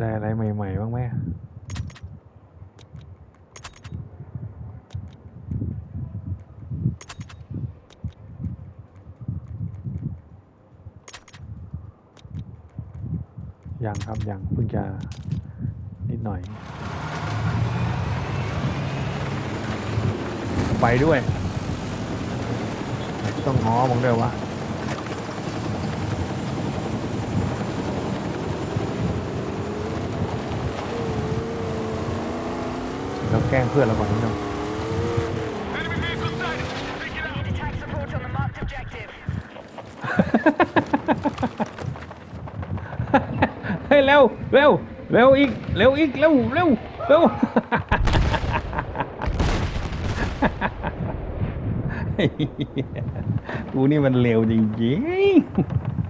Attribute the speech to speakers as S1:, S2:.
S1: ได้อะไรใหม่ๆบ้างไหมยังครับยังเพิ่งจะนิดหน่อย ไปด้วย ต้องง้อมึงด้วยวะ เราแกล้งเพื่อนเราก่อนนะ
S2: ครับ
S1: เร็วเร็วเร็วอีกเร็วอีกเร็วเร็วเร็วกูนี่มันเร็วจริงๆ